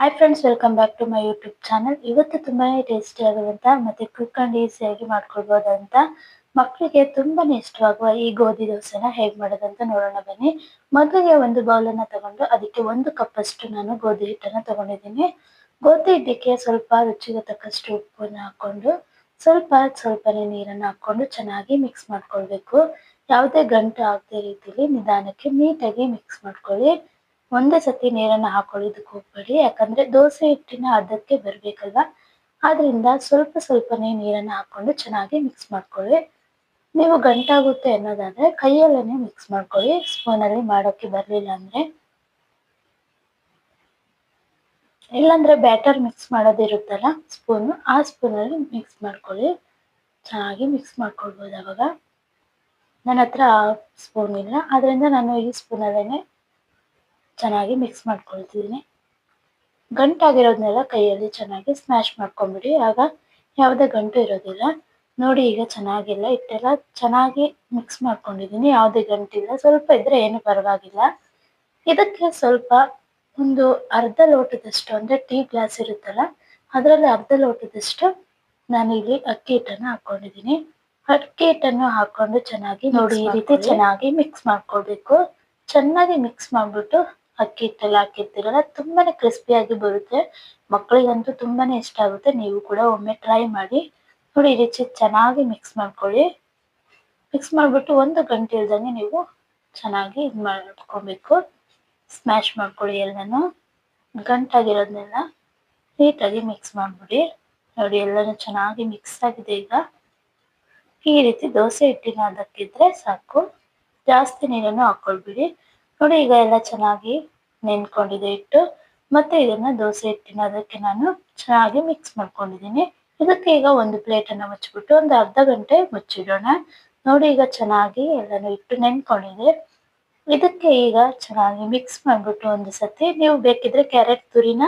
Hi friends welcome back to my YouTube channel ಇವತ್ತು ತುಂಬಾನೇ tasty ಆಗುವಂತ ಮತ್ತೆ ಕ್ವಿಕ್ ಅಂಡ್ ಈಸಿಯಾಗಿ ಮಾಡ್ಕೊಳ್ಬಹುದಂತ ಮಕ್ಕಳಿಗೆ ತುಂಬಾನೇ ಇಷ್ಟವಾಗುವ ಈ ಗೋಧಿ ದೋಸೆನ ಹೇಗ್ ಮಾಡೋದಂತ ನೋಡೋಣ ಬನ್ನಿ. ಮೊದಲಿಗೆ ಒಂದು ಬೌಲ್ ಅನ್ನ ತಗೊಂಡು ಅದಕ್ಕೆ ಒಂದು ಕಪ್ ಅಷ್ಟು ನಾನು ಗೋಧಿ ಹಿಟ್ಟನ್ನ ತಗೊಂಡಿದ್ದೀನಿ. ಗೋಧಿ ಹಿಟ್ಟಿಗೆ ಸ್ವಲ್ಪ ರುಚಿಗೆ ತಕ್ಕಷ್ಟು ಉಪ್ಪನ್ನ ಹಾಕೊಂಡು ಸ್ವಲ್ಪ ಸ್ವಲ್ಪನೇ ನೀರನ್ನ ಹಾಕೊಂಡು ಚೆನ್ನಾಗಿ ಮಿಕ್ಸ್ ಮಾಡ್ಕೊಳ್ಬೇಕು. ಯಾವುದೇ ಗಂಟು ಆಗದೆ ರೀತಿಲಿ ನಿಧಾನಕ್ಕೆ ನೀಟಾಗಿ ಮಿಕ್ಸ್ ಮಾಡ್ಕೊಳ್ಳಿ. ಒಂದೇ ಸತಿ ನೀರನ್ನ ಹಾಕೊಳ್ಳೋದಕ್ಕೆ ಹೋಗ್ಬೇಡಿ. ಯಾಕಂದ್ರೆ ದೋಸೆ ಹಿಟ್ಟಿನ ಅದಕ್ಕೆ ಬರ್ಬೇಕಲ್ವಾ? ಆದ್ರಿಂದ ಸ್ವಲ್ಪ ಸ್ವಲ್ಪನೇ ನೀರನ್ನ ಹಾಕೊಂಡು ಚೆನ್ನಾಗಿ ಮಿಕ್ಸ್ ಮಾಡ್ಕೊಳ್ಳಿ. ನೀವು ಗಂಟಾಗುತ್ತೆ ಅನ್ನೋದಾದ್ರೆ ಕೈಯಲ್ಲೇ ಮಿಕ್ಸ್ ಮಾಡ್ಕೊಳ್ಳಿ. ಸ್ಪೂನಲ್ಲಿ ಮಾಡೋಕೆ ಬರಲಿಲ್ಲ ಅಂದ್ರೆ. ಇಲ್ಲಾಂದ್ರೆ ಬ್ಯಾಟರ್ ಮಿಕ್ಸ್ ಮಾಡೋದಿರುತ್ತಲ್ಲ ಸ್ಪೂನು ಆ ಸ್ಪೂನಲ್ಲಿ ಮಿಕ್ಸ್ ಮಾಡ್ಕೊಳ್ಳಿ. ಚೆನ್ನಾಗಿ ಮಿಕ್ಸ್ ಮಾಡ್ಕೊಳ್ಬೋದು ಅವಾಗ. ನನ್ನ ಹತ್ರ ಸ್ಪೂನ್ ಇಲ್ಲ. ಆದ್ರಿಂದ ನಾನು ಈ ಸ್ಪೂನಲ್ಲೇ ಚೆನ್ನಾಗಿ ಮಿಕ್ಸ್ ಮಾಡ್ಕೊಳ್ತಿದ್ದೀನಿ. ಗಂಟಾಗಿರೋದನ್ನೆಲ್ಲ ಕೈಯಲ್ಲಿ ಚೆನ್ನಾಗಿ ಸ್ಮ್ಯಾಶ್ ಮಾಡ್ಕೊಂಬಿಡಿ. ಆಗ ಯಾವುದೇ ಗಂಟು ಇರೋದಿಲ್ಲ. ನೋಡಿ ಈಗ ಚೆನ್ನಾಗಿಲ್ಲ. ಇಟ್ಟೆಲ್ಲ ಚೆನ್ನಾಗಿ ಮಿಕ್ಸ್ ಮಾಡ್ಕೊಂಡಿದ್ದೀನಿ. ಯಾವುದೇ ಗಂಟಿಲ್ಲ. ಸ್ವಲ್ಪ ಇದ್ರೆ ಏನು ಪರವಾಗಿಲ್ಲ. ಇದಕ್ಕೆ ಸ್ವಲ್ಪ ಒಂದು ಅರ್ಧ ಲೋಟದಷ್ಟು ಅಂದರೆ ಟೀ ಗ್ಲಾಸ್ ಇರುತ್ತಲ್ಲ ಅದರಲ್ಲಿ ಅರ್ಧ ಲೋಟದಷ್ಟು ನಾನು ಇಲ್ಲಿ ಅಕ್ಕಿ ಹಿಟ್ಟನ್ನು ಹಾಕೊಂಡಿದ್ದೀನಿ ಅಕ್ಕಿ ಹಿಟ್ಟನ್ನು ಹಾಕೊಂಡು ಚೆನ್ನಾಗಿ ನೋಡಿ ಈ ರೀತಿ ಚೆನ್ನಾಗಿ ಮಿಕ್ಸ್ ಮಾಡ್ಕೊಳ್ಬೇಕು. ಚೆನ್ನಾಗಿ ಮಿಕ್ಸ್ ಮಾಡ್ಬಿಟ್ಟು ಅಕ್ಕಿ ಹಿಟ್ಟೆಲ್ಲ ಹಾಕಿರ್ತೀರಲ್ಲ ತುಂಬಾನೇ ಕ್ರಿಸ್ಪಿಯಾಗಿ ಬರುತ್ತೆ. ಮಕ್ಕಳಿಗಂತೂ ತುಂಬಾನೇ ಇಷ್ಟ ಆಗುತ್ತೆ. ನೀವು ಕೂಡ ಒಮ್ಮೆ ಟ್ರೈ ಮಾಡಿ. ನೋಡಿ, ಈ ರೀತಿ ಚೆನ್ನಾಗಿ ಮಿಕ್ಸ್ ಮಾಡ್ಕೊಳ್ಳಿ. ಮಿಕ್ಸ್ ಮಾಡಿಬಿಟ್ಟು ಒಂದು ಗಂಟೆ ಇಲ್ದಂಗೆ ನೀವು ಚೆನ್ನಾಗಿ ಇದು ಮಾಡ್ಕೊಬೇಕು. ಸ್ಮ್ಯಾಶ್ ಮಾಡ್ಕೊಳ್ಳಿ ಎಲ್ಲನೂ ಗಂಟಾಗಿರೋದನ್ನೆಲ್ಲ ನೀಟಾಗಿ ಮಿಕ್ಸ್ ಮಾಡಿಬಿಡಿ. ನೋಡಿ, ಎಲ್ಲನೂ ಚೆನ್ನಾಗಿ ಮಿಕ್ಸ್ ಆಗಿದೆ ಈಗ. ಈ ರೀತಿ ದೋಸೆ ಹಿಟ್ಟಿನ ಅದಕ್ಕಿದ್ರೆ ಸಾಕು. ಜಾಸ್ತಿ ನೀರನ್ನು ಹಾಕೊಳ್ಬಿಡಿ ನೋಡಿ, ಈಗ ಎಲ್ಲ ಚೆನ್ನಾಗಿ ನೆನ್ಕೊಂಡಿದೆ ಹಿಟ್ಟು. ಮತ್ತೆ ಇದನ್ನ ದೋಸೆ ಹಿಟ್ಟಿನ ಅದಕ್ಕೆ ನಾನು ಚೆನ್ನಾಗಿ ಮಿಕ್ಸ್ ಮಾಡ್ಕೊಂಡಿದ್ದೀನಿ. ಇದಕ್ಕೆ ಈಗ ಒಂದು ಪ್ಲೇಟ್ ಅನ್ನ ಮುಚ್ಚಿಬಿಟ್ಟು ಒಂದು ಅರ್ಧ ಗಂಟೆ ಮುಚ್ಚಿಡೋಣ. ನೋಡಿ, ಈಗ ಚೆನ್ನಾಗಿ ಎಲ್ಲಾನು ಇಟ್ಟು ನೆನ್ಕೊಂಡಿದೆ. ಇದಕ್ಕೆ ಈಗ ಚೆನ್ನಾಗಿ ಮಿಕ್ಸ್ ಮಾಡ್ಬಿಟ್ಟು ಒಂದು ಸತಿ ನೀವು ಬೇಕಿದ್ರೆ ಕ್ಯಾರೆಟ್ ತುರಿನ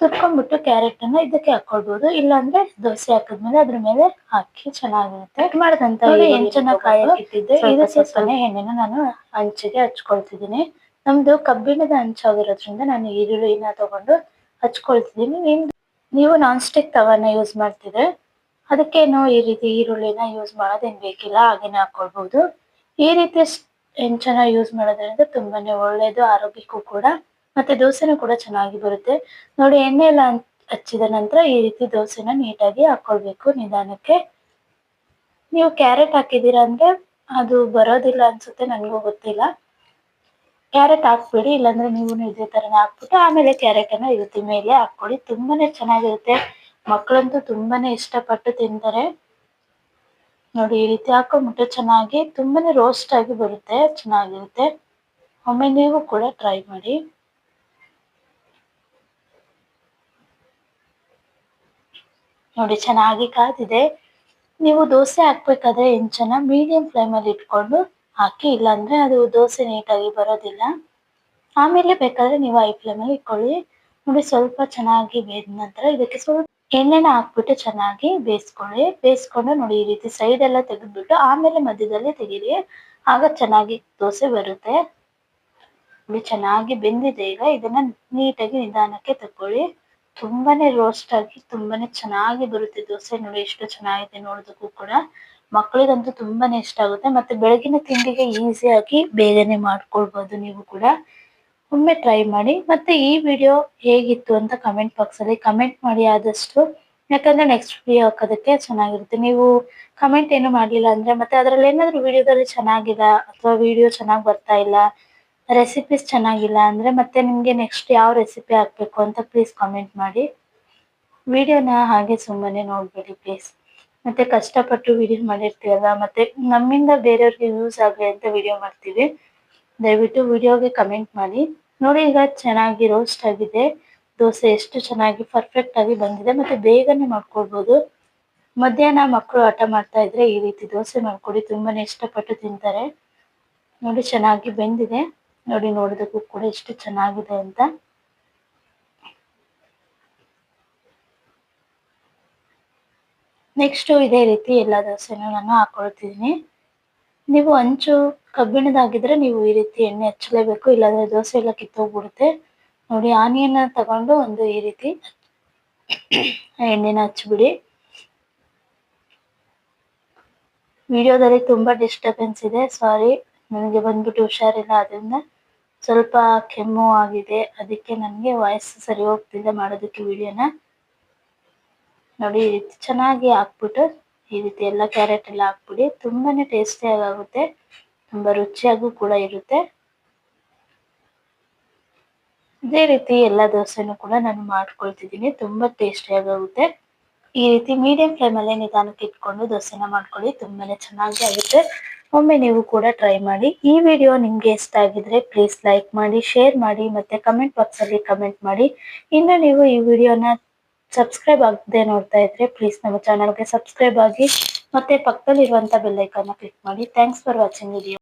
ತುರ್ಕೊಂಡ್ಬಿಟ್ಟು ಕ್ಯಾರೆಟ್ ಅನ್ನ ಇದಕ್ಕೆ ಹಾಕೊಳ್ಬಹುದು ಇಲ್ಲಾಂದ್ರೆ ದೋಸೆ ಹಾಕಿದ್ಮೇಲೆ ಅದ್ರ ಮೇಲೆ ಹಾಕಿ ಚೆನ್ನಾಗಿರುತ್ತೆ. ಮಾಡಿದಂತ ಹೆಂಚನ್ನ ಕಾಯಕ್ಕೆ ಇಟ್ಟಿದ್ದೆ ಇದಕ್ಕೆ ಎಣ್ಣೆನ ನಾನು ಹಂಚಿಗೆ ಹಚ್ಕೊಳ್ತಿದ್ದೀನಿ. ನಮ್ದು ಕಬ್ಬಿಣದ ಹಂಚಾಗಿರೋದ್ರಿಂದ ನಾನು ಈರುಳ್ಳಿನ ತಗೊಂಡು ಹಚ್ಕೊಳ್ತಿದ್ದೀನಿ. ನಿಮ್ ನೀವು ನಾನ್ ಸ್ಟಿಕ್ ತವನ್ನ ಯೂಸ್ ಮಾಡ್ತಿದ್ರೆ? ಅದಕ್ಕೇನು ಈ ರೀತಿ ಈರುಳ್ಳಿನ ಯೂಸ್ ಮಾಡೋದೇನ್ ಬೇಕಿಲ್ಲ ಹಾಗೇನೆ ಹಾಕೊಳ್ಬಹುದು ಈ ರೀತಿ ಹೆಂಚನ ಯೂಸ್ ಮಾಡೋದ್ರಿಂದ ತುಂಬಾನೇ ಒಳ್ಳೇದು ಆರೋಗ್ಯಕ್ಕೂ ಕೂಡ ಮತ್ತೆ ದೋಸೆನೂ ಕೂಡ ಚೆನ್ನಾಗಿ ಬರುತ್ತೆ. ನೋಡಿ, ಎಣ್ಣೆ ಎಲ್ಲ ಹಚ್ಚಿದ ನಂತರ ಈ ರೀತಿ ದೋಸೆನ ನೀಟಾಗಿ ಹಾಕೊಳ್ಬೇಕು ನಿಧಾನಕ್ಕೆ. ನೀವು ಕ್ಯಾರೆಟ್ ಹಾಕಿದ್ದೀರಾ ಅಂದ್ರೆ ಅದು ಬರೋದಿಲ್ಲ ಅನ್ಸುತ್ತೆ, ನನಗೂ ಗೊತ್ತಿಲ್ಲ. ಕ್ಯಾರೆಟ್ ಹಾಕ್ಬಿಡಿ, ಇಲ್ಲಾಂದ್ರೆ ನೀವು ಇದೇ ತರನೇ ಹಾಕ್ಬಿಟ್ಟು ಆಮೇಲೆ ಕ್ಯಾರೆಟ್ ಅನ್ನ ಇರುತ್ತೆ, ಮೇಲೆ ಹಾಕೊಳ್ಳಿ ತುಂಬಾನೇ ಚೆನ್ನಾಗಿರುತ್ತೆ. ಮಕ್ಕಳಂತೂ ತುಂಬಾನೇ ಇಷ್ಟಪಟ್ಟು ತಿಂತಾರೆ. ನೋಡಿ, ಈ ರೀತಿ ಹಾಕೊಂಡ್ಬಿಟ್ಟು ಚೆನ್ನಾಗಿ, ತುಂಬಾನೇ ರೋಸ್ಟ್ ಆಗಿ ಬರುತ್ತೆ, ಚೆನ್ನಾಗಿರುತ್ತೆ. ಒಮ್ಮೆ ನೀವು ಕೂಡ ಟ್ರೈ ಮಾಡಿ. ನೋಡಿ, ಚೆನ್ನಾಗಿ ಕಾದಿದೆ. ನೀವು ದೋಸೆ ಹಾಕ್ಬೇಕಾದ್ರೆ ಹೆಂಚನ್ನ ಮೀಡಿಯಂ ಫ್ಲೇಮಲ್ಲಿ ಇಟ್ಕೊಂಡು ಹಾಕಿ, ಇಲ್ಲಾಂದ್ರೆ ಅದು ದೋಸೆ ನೀಟಾಗಿ ಬರೋದಿಲ್ಲ. ಆಮೇಲೆ ಬೇಕಾದ್ರೆ ನೀವು ಐ ಫ್ಲೇಮಲ್ಲಿ ಇಟ್ಕೊಳ್ಳಿ. ನೋಡಿ, ಸ್ವಲ್ಪ ಚೆನ್ನಾಗಿ ಬೇಯ್ದ ನಂತರ ಇದಕ್ಕೆ ಸ್ವಲ್ಪ ಎಣ್ಣೆನ ಹಾಕ್ಬಿಟ್ಟು ಚೆನ್ನಾಗಿ ಬೇಯಿಸ್ಕೊಳ್ಳಿ. ಬೇಯಿಸ್ಕೊಂಡು ನೋಡಿ, ಈ ರೀತಿ ಸೈಡ್ ಎಲ್ಲ ತೆಗೆದ್ಬಿಟ್ಟು ಆಮೇಲೆ ಮಧ್ಯದಲ್ಲಿ ತೆಗೀರಿ. ಆಗ ಚೆನ್ನಾಗಿ ದೋಸೆ ಬರುತ್ತೆ. ನೋಡಿ, ಚೆನ್ನಾಗಿ ಬೆಂದಿದೆ ಈಗ. ಇದನ್ನ ನೀಟಾಗಿ ನಿಧಾನಕ್ಕೆ ತಕೊಳ್ಳಿ ತುಂಬಾನೇ ರೋಸ್ಟ್ ಆಗಿ ತುಂಬಾನೇ ಚೆನ್ನಾಗಿ ಬರುತ್ತೆ ದೋಸೆ ನೋಡಿ, ಎಷ್ಟು ಚೆನ್ನಾಗಿದೆ ನೋಡೋದಕ್ಕೂ ಕೂಡ. ಮಕ್ಕಳಿಗಂತೂ ತುಂಬಾನೇ ಇಷ್ಟ ಆಗುತ್ತೆ. ಮತ್ತೆ ಬೆಳಗಿನ ತಿಂಡಿಗೆ ಈಸಿಯಾಗಿ ಬೇಗನೆ ಮಾಡ್ಕೊಳ್ಬಹುದು ನೀವು ಕೂಡ. ಒಮ್ಮೆ ಟ್ರೈ ಮಾಡಿ. ಮತ್ತೆ ಈ ವಿಡಿಯೋ ಹೇಗಿತ್ತು ಅಂತ ಕಮೆಂಟ್ ಬಾಕ್ಸ್ ಅಲ್ಲಿ ಕಮೆಂಟ್ ಮಾಡಿ ಆದಷ್ಟು. ಯಾಕಂದ್ರೆ ನೆಕ್ಸ್ಟ್ ವಿಡಿಯೋ ಹಾಕೋದಕ್ಕೆ ಚೆನ್ನಾಗಿರುತ್ತೆ. ನೀವು ಕಮೆಂಟ್ ಏನು ಮಾಡಲಿಲ್ಲ ಅಂದ್ರೆ ಮತ್ತೆ ಅದರಲ್ಲಿ ಏನಾದ್ರು ವಿಡಿಯೋದಲ್ಲಿ ಚೆನ್ನಾಗಿಲ್ಲ ಅಥವಾ ವಿಡಿಯೋ ಚೆನ್ನಾಗಿ ಬರ್ತಾ ಇಲ್ಲ ರೆಸಿಪೀಸ್ ಚೆನ್ನಾಗಿಲ್ಲ ಅಂದರೆ ಮತ್ತೆ ನಿಮಗೆ ನೆಕ್ಸ್ಟ್ ಯಾವ ರೆಸಿಪಿ ಹಾಕಬೇಕು ಅಂತ ಪ್ಲೀಸ್ ಕಾಮೆಂಟ್ ಮಾಡಿ. ವಿಡಿಯೋನ ಹಾಗೆ ಸುಮ್ಮನೆ ನೋಡಬೇಡಿ ಪ್ಲೀಸ್ ಮತ್ತೆ ಕಷ್ಟಪಟ್ಟು ವಿಡಿಯೋ ಮಾಡಿರ್ತೀವಲ್ಲ, ಮತ್ತೆ ನಮ್ಮಿಂದ ಬೇರೆಯವ್ರಿಗೆ ಯೂಸ್ ಆಗಲಿ ಅಂತ ವಿಡಿಯೋ ಮಾಡ್ತೀವಿ. ದಯವಿಟ್ಟು ವಿಡಿಯೋಗೆ ಕಮೆಂಟ್ ಮಾಡಿ. ನೋಡಿ ಈಗ ಚೆನ್ನಾಗಿ ರೋಸ್ಟ್ ಆಗಿದೆ. ದೋಸೆ ಎಷ್ಟು ಚೆನ್ನಾಗಿ ಪರ್ಫೆಕ್ಟ್ ಆಗಿ ಬಂದಿದೆ. ಮತ್ತೆ ಬೇಗನೆ ಮಾಡ್ಕೊಳ್ಬೋದು. ಮಧ್ಯಾಹ್ನ ಮಕ್ಕಳು ಆಟ ಮಾಡ್ತಾ ಇದ್ರೆ ಈ ರೀತಿ ದೋಸೆ ಮಾಡ್ಕೊಡಿ. ತುಂಬಾನೇ ಇಷ್ಟಪಟ್ಟು ತಿಂತಾರೆ. ನೋಡಿ ಚೆನ್ನಾಗಿ ಬೆಂದಿದೆ. ನೋಡಿ ನೋಡೋದಕ್ಕೂ ಕೂಡ ಎಷ್ಟು ಚೆನ್ನಾಗಿದೆ ಅಂತ. ನೆಕ್ಸ್ಟ್ ಇದೇ ರೀತಿ ಎಲ್ಲ ದೋಸೆನೂ ನಾನು ಹಾಕೊಳ್ತಿದ್ದೀನಿ. ನೀವು ಅಂಚು ಕಬ್ಬಿಣದಾಗಿದ್ರೆ ನೀವು ಈ ರೀತಿ ಎಣ್ಣೆ ಹಚ್ಚಲೇಬೇಕು, ಇಲ್ಲಾಂದ್ರೆ ದೋಸೆ ಎಲ್ಲ ಕಿತ್ತೋಗ್ಬಿಡುತ್ತೆ. ನೋಡಿ ಆನಿಯನ್ ತಗೊಂಡು ಒಂದು ಈ ರೀತಿ ಎಣ್ಣೆನ ಹಚ್ಬಿಡಿ ವಿಡಿಯೋದಲ್ಲಿ ತುಂಬಾ ಡಿಸ್ಟರ್ಬೆನ್ಸ್ ಇದೆ ಸಾರಿ ನನಗೆ ಬಂದ್ಬಿಟ್ಟು ಹುಷಾರಿಲ್ಲ, ಅದರಿಂದ ಸ್ವಲ್ಪ ಕೆಮ್ಮು ಆಗಿದೆ. ಅದಕ್ಕೆ ನನಗೆ ವಾಯ್ಸ್ ಸರಿ ಹೋಗ್ತಿಲ್ಲ ಮಾಡೋದಕ್ಕೆ ವಿಡಿಯೋನ. ನೋಡಿ ಈ ರೀತಿ ಚೆನ್ನಾಗಿ ಹಾಕ್ಬಿಟ್ಟು ಈ ರೀತಿ ಎಲ್ಲ ಕ್ಯಾರೆಟ್ ಎಲ್ಲ ಹಾಕ್ಬಿಡಿ. ತುಂಬಾನೇ ಟೇಸ್ಟಿಯಾಗಿ ಆಗುತ್ತೆ. ತುಂಬಾ ರುಚಿಯಾಗೂ ಕೂಡ ಇರುತ್ತೆ. ಇದೇ ರೀತಿ ಎಲ್ಲ ದೋಸೆನೂ ಕೂಡ ನಾನು ಮಾಡ್ಕೊಳ್ತಿದ್ದೀನಿ. ತುಂಬಾ ಟೇಸ್ಟಿಯಾಗಿ ಆಗುತ್ತೆ. ಈ ರೀತಿ ಮೀಡಿಯಂ ಫ್ಲೇಮಲ್ಲೇ ನಿಧಾನಕ್ಕೆ ಇಟ್ಕೊಂಡು ದೋಸೆನ ಮಾಡ್ಕೊಳ್ಳಿ. ತುಂಬಾನೇ ಚೆನ್ನಾಗಿ ಆಗುತ್ತೆ. ಒಮ್ಮೆ ನೀವು ಕೂಡ ಟ್ರೈ ಮಾಡಿ. ಈ ವಿಡಿಯೋ ನಿಮ್ಗೆ ಇಷ್ಟ ಆಗಿದ್ರೆ ಪ್ಲೀಸ್ ಲೈಕ್ ಮಾಡಿ ಶೇರ್ ಮಾಡಿ ಮತ್ತೆ ಕಮೆಂಟ್ ಬಾಕ್ಸ್ ಅಲ್ಲಿ ಕಮೆಂಟ್ ಮಾಡಿ. ಇನ್ನು ನೀವು ಈ ವಿಡಿಯೋನ ಸಬ್ಸ್ಕ್ರೈಬ್ ಆಗದೆ ನೋಡ್ತಾ ಇದ್ರೆ ಪ್ಲೀಸ್ ನಮ್ಮ ಚಾನಲ್ಗೆ ಸಬ್ಸ್ಕ್ರೈಬ್ ಆಗಿ ಮತ್ತೆ ಪಕ್ಕದಲ್ಲಿರುವಂತ ಬೆಲ್ ಐಕಾನ್ನ ಕ್ಲಿಕ್ ಮಾಡಿ. Thanks for watching video